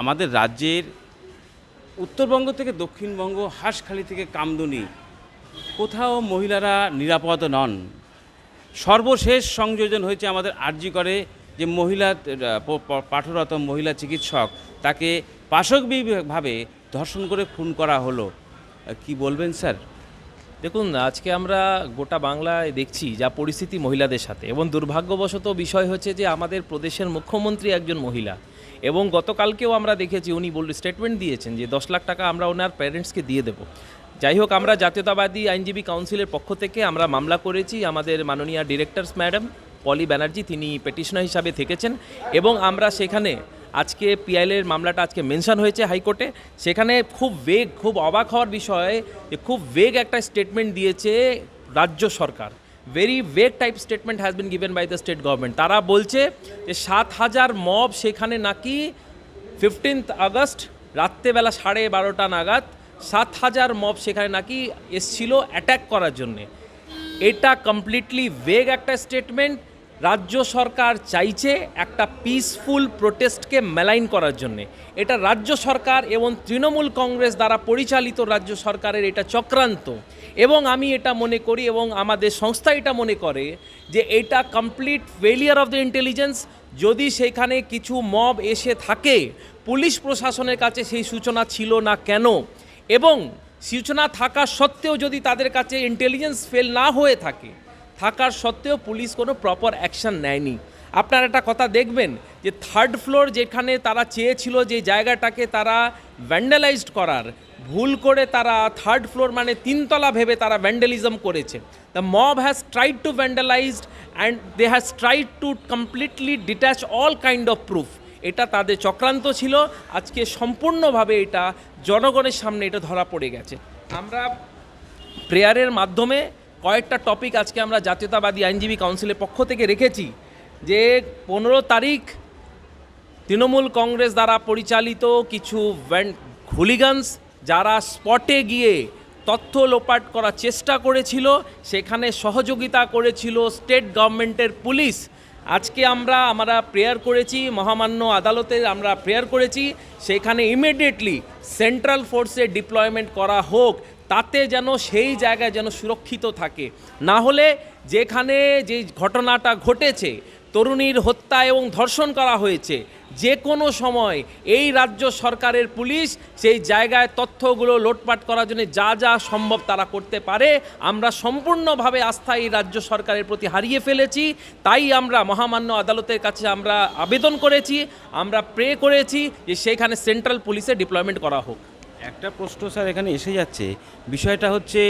আমাদের রাজ্যের উত্তরবঙ্গ থেকে দক্ষিণবঙ্গ, হাঁসখালি থেকে কামদুনি, কোথাও মহিলারা নিরাপদ নন। সর্বশেষ সংযোজন হয়েছে আমাদের আর্জি করে যে মহিলা পাঠরত মহিলা চিকিৎসক, তাকে পাশবিকভাবে ধর্ষণ করে খুন করা হলো। কি বলবেন, স্যার? দেখুন, আজকে আমরা গোটা বাংলায় দেখছি যা পরিস্থিতি মহিলাদের সাথে এবং দুর্ভাগ্যবশত বিষয় হচ্ছে যে আমাদের প্রদেশের মুখ্যমন্ত্রী একজন মহিলা। এবং গতকালকেও আমরা দেখেছি, উনি বল স্টেটমেন্ট দিয়েছেন যে দশ লাখ টাকা আমরা ওনার প্যারেন্টসকে দিয়ে দেবো। যাই হোক, আমরা জাতীয়তাবাদী আইনজীবী কাউন্সিলের পক্ষ থেকে আমরা মামলা করেছি। আমাদের মাননীয় ডিরেক্টরস ম্যাডাম পলি ব্যানার্জি, তিনি পেটিশনার হিসাবে থেকেছেন এবং আমরা সেখানে আজকে পিআইএলের মামলাটা আজকে মেনশন হয়েছে হাইকোর্টে। সেখানে খুব বেগ খুব অবাক হওয়ার বিষয় খুব বেগ একটা স্টেটমেন্ট দিয়েছে রাজ্য সরকার। Very vague type statement has been given by the state government তারা বলছে যে সাত হাজার মব সেখানে নাকি ফিফটিন্থ আগস্ট, রাত্রেবেলা সাড়ে বারোটা নাগাদ সাত হাজার মব সেখানে নাকি এসছিল অ্যাট্যাক করার জন্যে। এটা কমপ্লিটলি ভেগ একটা স্টেটমেন্ট রাজ্য সরকার চাইছে একটা পিসফুল প্রোটেস্টকে মেলাইন করার জন্যে। এটা রাজ্য সরকার এবং তৃণমূল কংগ্রেস দ্বারা পরিচালিত রাজ্য সরকারের এটা চক্রান্ত। এবং আমি এটা মনে করি এবং আমাদের সংস্থা এটা মনে করে যে এটা complete failure of the intelligence যদি সেখানে কিছু মব এসে থাকে, পুলিশ প্রশাসনের কাছে সেই সূচনা ছিল না কেন? এবং সূচনা থাকা সত্ত্বেও যদি তাদের কাছে ইন্টেলিজেন্স ফেল না হয়ে থাকে থাকার সত্ত্বেও পুলিশ কোনো প্রপার অ্যাকশন নেয়নি। আপনার একটা কথা দেখবেন যে থার্ড ফ্লোর যেখানে তারা চেয়েছিল যে জায়গাটাকে তারা ভ্যান্ডালাইজড করার, ভুল করে তারা থার্ড ফ্লোর মানে তিনতলা ভেবে তারা ভ্যান্ডালিজম করেছে। The mob has tried to vandalised and they has tried to completely detach all kind of proof এটা তাদের চক্রান্ত ছিল। আজকে সম্পূর্ণভাবে এটা জনগণের সামনে এটা ধরা পড়ে গেছে। আমরা প্রেয়ারের মাধ্যমে কয়েকটা টপিক আজকে আমরা জাতীয়তাবাদী আইনজীবী কাউন্সিলের পক্ষ থেকে রেখেছি, যে পনেরো তারিখ তৃণমূল কংগ্রেস দ্বারা পরিচালিত কিছু হুলিগানস যারা স্পটে গিয়ে তথ্য লোপাট করার চেষ্টা করেছিল, সেখানে সহযোগিতা করেছিল স্টেট গভর্নমেন্টের পুলিশ। আজকে আমরা আমরা প্রেয়ার করেছি, মহামান্য আদালতে আমরা প্রেয়ার করেছি, সেখানে ইমিডিয়েটলি সেন্ট্রাল ফোর্সে ডিপ্লয়মেন্ট করা হোক। তাতে যেন সেই জায়গায় যেন সুরক্ষিত থাকে। না হলে যেখানে যে ঘটনাটা ঘটেছে, তরুণীর হত্যা এবং ধর্ষণ করা হয়েছে যে কোনো সময় এই রাজ্য সরকারের পুলিশ সেই জায়গায় তথ্যগুলো লোটপাট করার জন্য যা যা সম্ভব তারা করতে পারে। আমরা সম্পূর্ণভাবে আস্থা এই রাজ্য সরকারের প্রতি হারিয়ে ফেলেছি। তাই আমরা মহামান্য আদালতের কাছে আমরা আবেদন করেছি। আমরা প্রে করেছি যে সেখানে সেন্ট্রাল পুলিশে ডিপ্লয়মেন্ট করা হোক। একটা প্রশ্ন স্যার এখানে এসে যাচ্ছে। বিষয়টা হচ্ছে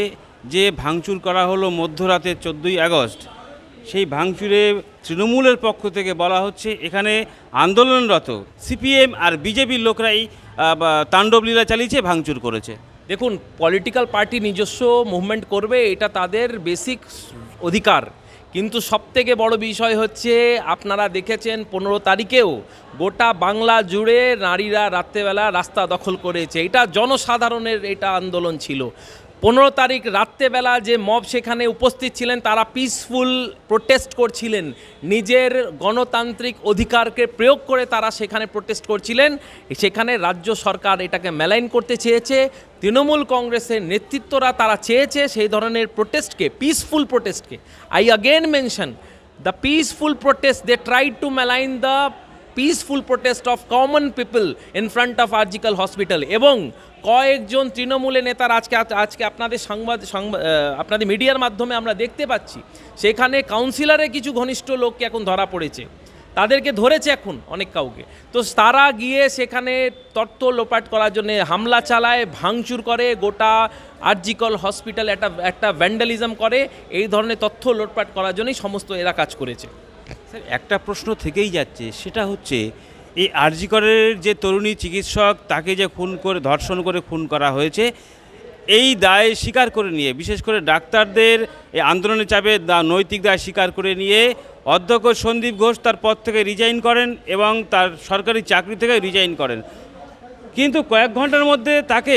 যে ভাঙচুর করা হলো মধ্যরাতে চোদ্দোই আগস্ট। সেই ভাঙচুরে তৃণমূলের পক্ষ থেকে বলা হচ্ছে এখানে আন্দোলনরত সিপিএম আর বিজেপির লোকরাই তাণ্ডবলীলা চালিয়েছে, ভাঙচুর করেছে। দেখুন পলিটিক্যাল পার্টি নিজস্ব মুভমেন্ট করবে, এটা তাদের বেসিক অধিকার। কিন্তু সবথেকে বড় বিষয় হচ্ছে, আপনারা দেখেছেন পনেরো তারিখেও গোটা বাংলা জুড়ে নারীরা রাত্রেবেলা রাস্তা দখল করেছে। এটা জনসাধারণের এটা আন্দোলন ছিল। পনেরো তারিখ রাত্রেবেলা যে মব সেখানে উপস্থিত ছিলেন, তারা পিসফুল প্রোটেস্ট করছিলেন। নিজের গণতান্ত্রিক অধিকারকে প্রয়োগ করে তারা সেখানে প্রোটেস্ট করছিলেন। সেখানে রাজ্য সরকার এটাকে মেলাইন করতে চেয়েছে। তৃণমূল কংগ্রেসের নেতৃত্বরা তারা চেয়েছে সেই ধরনের প্রোটেস্টকে peaceful প্রোটেস্টকে I again mention the peaceful protest they try to malign the peaceful protest of common people in front of R G Kar hospital এবং কয়েকজন তৃণমূলের নেতার আজকে আজকে আপনাদের সংবাদ আপনাদের মিডিয়ার মাধ্যমে আমরা দেখতে পাচ্ছি, সেখানে কাউন্সিলরের কিছু ঘনিষ্ঠ লোককে এখন ধরা পড়েছে। তাদেরকে ধরেছে এখন অনেক কাউকে। তো তারা গিয়ে সেখানে তত্ত্ব লোপাট করার জন্য হামলা চালায়, ভাঙচুর করে, গোটা আর্জিকল হসপিটাল একটা একটা ভ্যান্ডালিজম করে, এই ধরনের তথ্য লোটপাট করার জন্যই সমস্ত এরা কাজ করেছে। স্যার, একটা প্রশ্ন থেকেই যাচ্ছে, সেটা হচ্ছে, এই আরজিকরের যে তরুণী চিকিৎসক, তাকে যে খুন করে, ধর্ষণ করে খুন করা হয়েছে, এই দায় স্বীকার করে নিয়ে, বিশেষ করে ডাক্তারদের এই আন্দোলনের চাপে নৈতিক দায় স্বীকার করে নিয়ে, অধ্যক্ষ সন্দীপ ঘোষ তার পদ থেকে রিজাইন করেন এবং তার সরকারি চাকরি থেকে রিজাইন করেন। কিন্তু কয়েক ঘণ্টার মধ্যে তাকে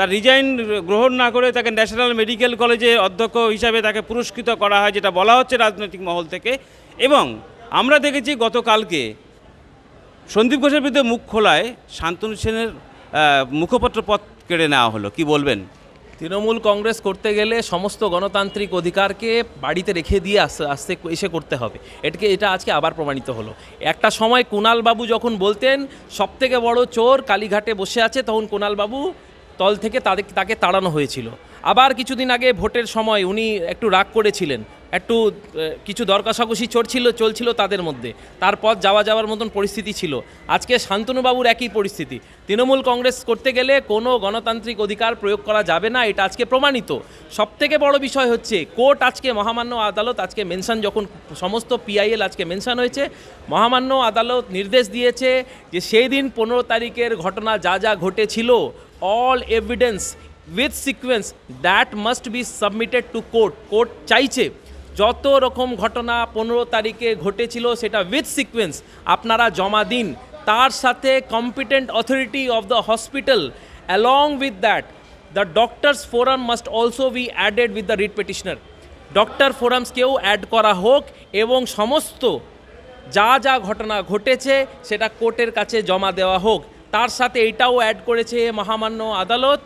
তার রিজাইন গ্রহণ না করে তাকে ন্যাশনাল মেডিকেল কলেজে অধ্যক্ষ হিসাবে তাকে পুরস্কৃত করা হয়, যেটা বলা হচ্ছে রাজনৈতিক মহল থেকে। এবং আমরা দেখেছি গতকালকে সন্দীপ ঘোষের বিরুদ্ধে মুখ খোলায় শান্তনু সেনের মুখপত্র পথ কেড়ে নেওয়া হলো। কি বলবেন? তৃণমূল কংগ্রেস করতে গেলে সমস্ত গণতান্ত্রিক অধিকারকে বাড়িতে রেখে দিয়ে আসতে আসতে, এসে করতে হবে। এটাকে এটা আজকে আবার প্রমাণিত হলো। একটা সময় কুণাল বাবু যখন বলতেন, সবথেকে বড় চোর কালীঘাটে বসে আছে, তখন কুণাল বাবু তল থেকে তাদের তাকে তাড়ানো হয়েছিল। আবার কিছুদিন আগে ভোটের সময় উনি একটু রাগ করেছিলেন। একটু কিছু দর কষাকষি চড়ছিল, চলছিল তাদের মধ্যে। তারপর যাওয়া যাওয়ার মতন পরিস্থিতি ছিল। আজকে শান্তনুবাবুর একই পরিস্থিতি। তৃণমূল কংগ্রেস করতে গেলে কোনো গণতান্ত্রিক অধিকার প্রয়োগ করা যাবে না, এটা আজকে প্রমাণিত। সবথেকে বড় বিষয় হচ্ছে, কোর্ট আজকে মহামান্য আদালত, আজকে মেনশন যখন সমস্ত পিআইএল আজকে মেনশন হয়েছে, মহামান্য আদালত নির্দেশ দিয়েছে যে সেই দিন পনেরো তারিখের ঘটনা যা যা ঘটেছিল all evidence with sequence that must be submitted to court court চাইছে যত রকম ঘটনা পনেরো তারিখে ঘটেছিল সেটা উইথ সিকোয়েন্স আপনারা জমা দিন। তার সাথে competent authority of the hospital along with that the doctors forum must also be added with the writ petitioner doctor ফোরামসকেও add করা হোক এবং সমস্ত যা যা ঘটনা ঘটেছে সেটা কোর্টের কাছে জমা দেওয়া হোক। তার সাথে এটাও অ্যাড করেছে মহামান্য আদালত।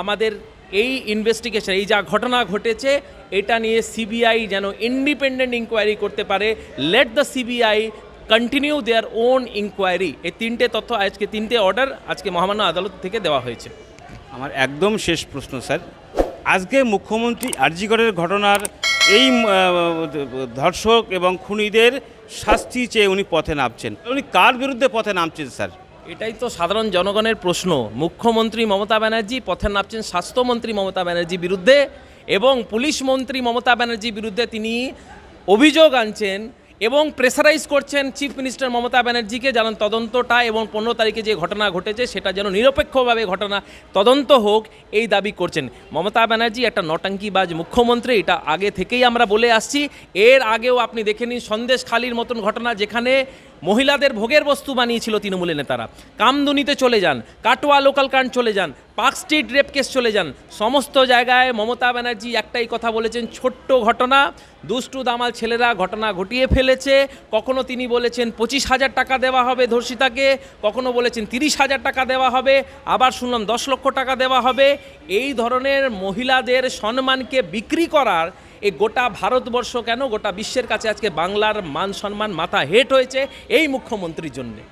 আমাদের এই ইনভেস্টিগেশন এই যা ঘটনা ঘটেছে, এটা নিয়ে সিবিআই যেন ইন্ডিপেন্ডেন্ট ইনকোয়ারি করতে পারে। Let the CBI continue their own inquiry এই তিনটে তথ্য আজকে, তিনটে অর্ডার আজকে মহামান্য আদালত থেকে দেওয়া হয়েছে। আমার একদম শেষ প্রশ্ন, স্যার। আজকে মুখ্যমন্ত্রী আরজিগড়ের ঘটনার এই ধর্ষক এবং খুনিদের শাস্তি চেয়ে উনি পথে নামছেন। উনি কার বিরুদ্ধে পথে নামছেন, স্যার? এটাই তো সাধারণ জনগণের প্রশ্ন। মুখ্যমন্ত্রী মমতা ব্যানার্জি, পথে নামছেন স্বাস্থ্যমন্ত্রী মমতা ব্যানার্জি বিরুদ্ধে এবং পুলিশ মন্ত্রী মমতা ব্যানার্জি বিরুদ্ধে তিনি অভিযোগ আনছেন এবং প্রেসারাইজ করছেন চিফ মিনিস্টার মমতা ব্যানার্জিকে, যেন তদন্তটা এবং পনেরো তারিখে যে ঘটনা ঘটেছে সেটা যেন নিরপেক্ষভাবে ঘটনা তদন্ত হোক, এই দাবি করছেন। মমতা ব্যানার্জি একটা নটাঙ্কিবাজ মুখ্যমন্ত্রী, এটা আগে থেকেই আমরা বলে আসছি। এর আগেও আপনি দেখে নিন সন্দেশ খালির মতন ঘটনা, যেখানে মহিলাদের ভোগের বস্তু বানিয়েছিল তৃণমূলের নেতারা। কামদুনিতে চলে যান, কাটোয়া লোকাল কান্ড চলে যান, পার্ক স্ট্রিট রেপ কেস চলে যান। সমস্ত জায়গায় মমতা ব্যানার্জি একটাই কথা বলেছেন, ছোট্ট ঘটনা, দুষ্টু দামাল ছেলেরা ঘটনা ঘটিয়ে ফেলেছে। কখনো তিনি বলেছেন পঁচিশ হাজার টাকা দেওয়া হবে ধর্ষিতাকে, কখনো বলেছেন তিরিশ হাজার টাকা দেওয়া হবে, আবার শুনলাম দশ লক্ষ টাকা দেওয়া হবে। এই ধরনের মহিলাদের সম্মানকে বিক্রি করার এই গোটা ভারতবর্ষ কেন? গোটা বিশ্বের কাছে আজকে বাংলার মান সম্মান মাথা হেট হয়েছে এই মুখ্যমন্ত্রীর জন্যে।